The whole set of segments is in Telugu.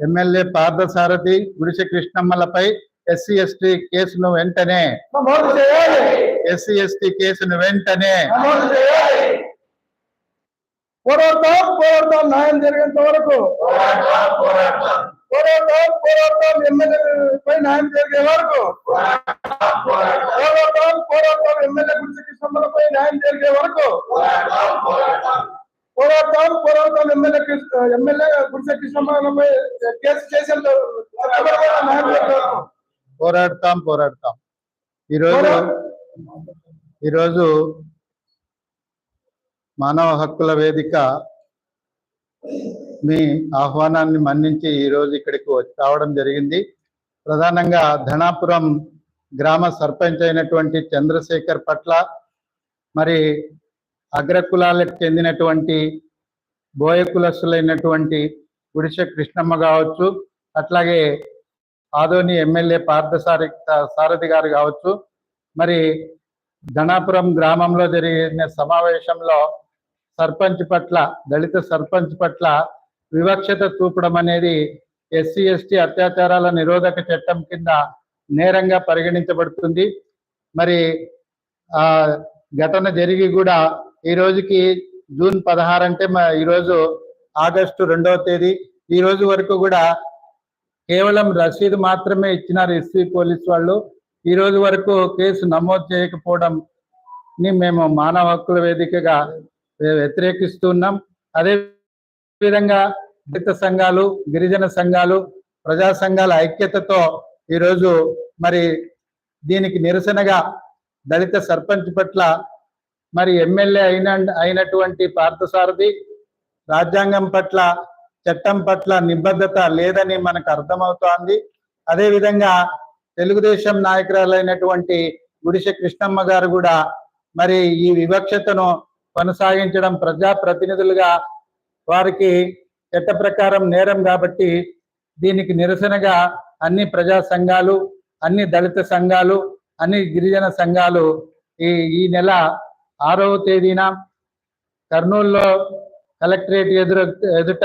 ఎమ్మెల్యే పార్థసారథి గుడిసె కృష్ణమ్మలపై ఎస్సీ ఎస్టీ కేసును వెంటనే. నమోదు చేయాలి. ఎస్సీ ఎస్టీ కేసును వెంటనే. పోరాడతాం పోరాడతాం. న్యాయం జరిగేంత వరకు. పోరాడతాం పోరాడతాం ఎమ్మెల్యేపై న్యాయం జరిగే వరకు పోరాడతాం పోరాడతాం ఎమ్మెల్యే గురించి కృష్ణమ్మలపై న్యాయం జరిగే వరకు పోరాడతాం పోరాడతాం ఎమ్మెల్యే కృష్ణ ఎమ్మెల్యే గుడిసె కృష్ణమ్మలపై కేసు వరకు పోరాడతాం పోరాడతాం. ఈరోజు ఈరోజు మానవ హక్కుల వేదిక మీ ఆహ్వానాన్ని మన్నించి ఈరోజు ఇక్కడికి రావడం జరిగింది. ప్రధానంగా ధనాపురం గ్రామ సర్పంచ్ అయినటువంటి చంద్రశేఖర్ పట్ల మరి అగ్రకులాలకు చెందినటువంటి బోయ కులస్తులైనటువంటి గుడిసె కృష్ణమ్మ కావచ్చు అట్లాగే ఆదోని ఎమ్మెల్యే పార్థసారి సారథి గారు కావచ్చు. మరి ధనాపురం గ్రామంలో జరిగిన సమావేశంలో సర్పంచ్ పట్ల దళిత సర్పంచ్ పట్ల వివక్షత చూపడం అనేది ఎస్సీ ఎస్టీ అత్యాచారాల నిరోధక చట్టం కింద నేరంగా పరిగణించబడుతుంది. మరి ఆ ఘటన జరిగి కూడా ఈ రోజుకి జూన్ పదహారు అంటే ఈరోజు ఆగస్టు రెండవ తేదీ. ఈ రోజు వరకు కూడా కేవలం రసీదు మాత్రమే ఇచ్చినారు ఎస్సీ పోలీస్ వాళ్ళు. ఈ రోజు వరకు కేసు నమోదు చేయకపోవడం ని మేము మానవ హక్కుల వేదికగా వ్యతిరేకిస్తున్నాం అదే విధంగా దళిత సంఘాలు గిరిజన సంఘాలు ప్రజా సంఘాల ఐక్యతతో ఈరోజు మరి దీనికి నిరసనగా దళిత సర్పంచ్ పట్ల మరి ఎమ్మెల్యే అయిన అయినటువంటి పార్థసారథి రాజ్యాంగం పట్ల చట్టం పట్ల నిబద్ధత లేదని మనకు అర్థమవుతోంది. అదే విధంగా తెలుగుదేశం నాయకురాలైనటువంటి గుడిసె కృష్ణమ్మ గారు కూడా మరి ఈ వివక్షతను కొనసాగించడం ప్రజా ప్రతినిధులుగా వారికి చట్ట ప్రకారం నేరం కాబట్టి దీనికి నిరసనగా అన్ని ప్రజా సంఘాలు అన్ని దళిత సంఘాలు అన్ని గిరిజన సంఘాలు ఈ ఈ నెల ఆరవ తేదీన కర్నూలులో కలెక్టరేట్ ఎదురు ఎదుట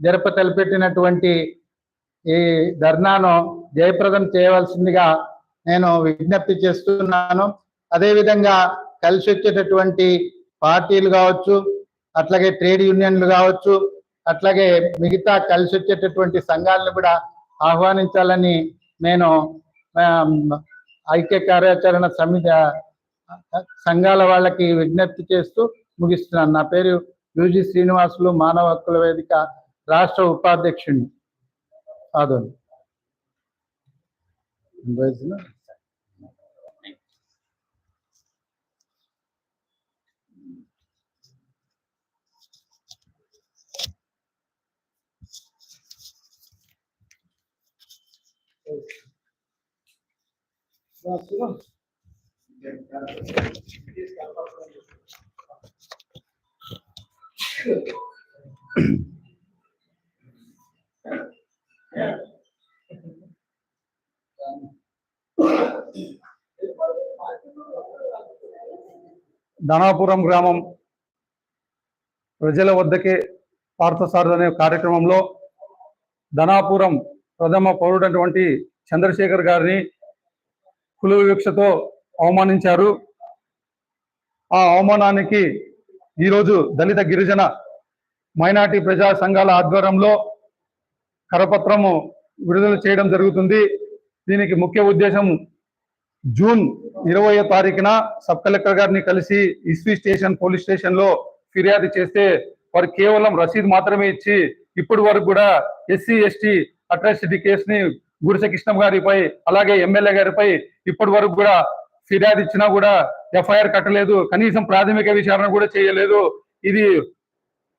జరప తలపెట్టినటువంటి ఈ ధర్నాను జయప్రదం చేయవలసిందిగా నేను విజ్ఞప్తి చేస్తున్నాను. అదేవిధంగా కలిసి వచ్చేటటువంటి పార్టీలు కావచ్చు అట్లాగే ట్రేడ్ యూనియన్లు కావచ్చు అట్లాగే మిగతా కలిసి వచ్చేటటువంటి సంఘాలను కూడా ఆహ్వానించాలని నేను ఐక్య కార్యాచరణ సమితి సంఘాల వాళ్ళకి విజ్ఞప్తి చేస్తూ ముగిస్తున్నాను. నా పేరు యూజీ శ్రీనివాసులు మానవ హక్కుల వేదిక రాష్ట్ర ఉపాధ్యక్షుడిని ఆదోని. ధనాపురం గ్రామం ప్రజల వద్దకే పార్థసారథి అనే కార్యక్రమంలో ధనాపురం ప్రథమ పౌరుడైనటువంటి చంద్రశేఖర్ గారిని కుల వివక్షతో అవమానించారు. ఆ అవమానానికి ఈరోజు దళిత గిరిజన మైనార్టీ ప్రజా సంఘాల ఆధ్వర్యంలో కరపత్రము విడుదల చేయడం జరుగుతుంది. దీనికి ముఖ్య ఉద్దేశం జూన్ ఇరవై తారీఖున సబ్ కలెక్టర్ గారిని కలిసి ఇస్వి స్టేషన్ పోలీస్ స్టేషన్లో ఫిర్యాదు చేస్తే వారు కేవలం రసీదు మాత్రమే ఇచ్చి ఇప్పటి వరకు కూడా ఎస్సీ ఎస్టీ అట్రాసిటీ కేసుని గుడిసె గారిపై అలాగే ఎమ్మెల్యే గారిపై ఇప్పటి వరకు కూడా ఫిర్యాదు ఇచ్చినా కూడా ఎఫ్ఐఆర్ కట్టలేదు. కనీసం ప్రాథమిక విచారణ కూడా చేయలేదు. ఇది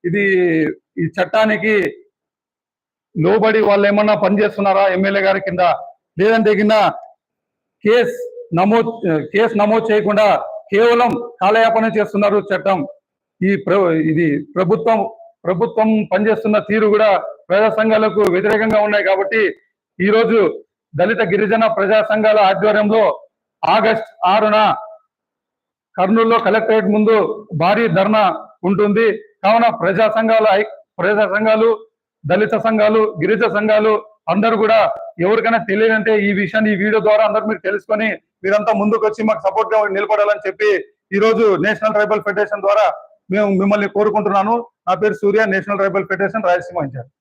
ఇది ఈ చట్టానికి లోబడి వాళ్ళు ఏమన్నా పనిచేస్తున్నారా ఎమ్మెల్యే గారి కింద? లేదంటే కింద కేస్ నమోదు కేసు నమోదు చేయకుండా కేవలం కాలయాపన చేస్తున్నారు చట్టం. ఈ ప్ర ఇది ప్రభుత్వం ప్రభుత్వం పనిచేస్తున్న తీరు కూడా ప్రజా సంఘాలకు వ్యతిరేకంగా ఉన్నాయి కాబట్టి ఈ రోజు దళిత గిరిజన ప్రజా సంఘాల ఆధ్వర్యంలో ఆగస్ట్ ఆరున కర్నూలులో కలెక్టరేట్ ముందు భారీ ధర్నా ఉంటుంది. కావున ప్రజా సంఘాల ప్రజా సంఘాలు దళిత సంఘాలు గిరిజ సంఘాలు అందరూ కూడా ఎవరికైనా తెలియదంటే ఈ విషయాన్ని ఈ వీడియో ద్వారా అందరూ మీరు తెలుసుకొని మీరంతా ముందుకు వచ్చి మాకు సపోర్ట్గా నిలబడాలని చెప్పి ఈ రోజు నేషనల్ ట్రైబల్ ఫెడరేషన్ ద్వారా మేము మిమ్మల్ని కోరుకుంటున్నాను. నా పేరు Surya National Tribal Federation Rayalaseema incharge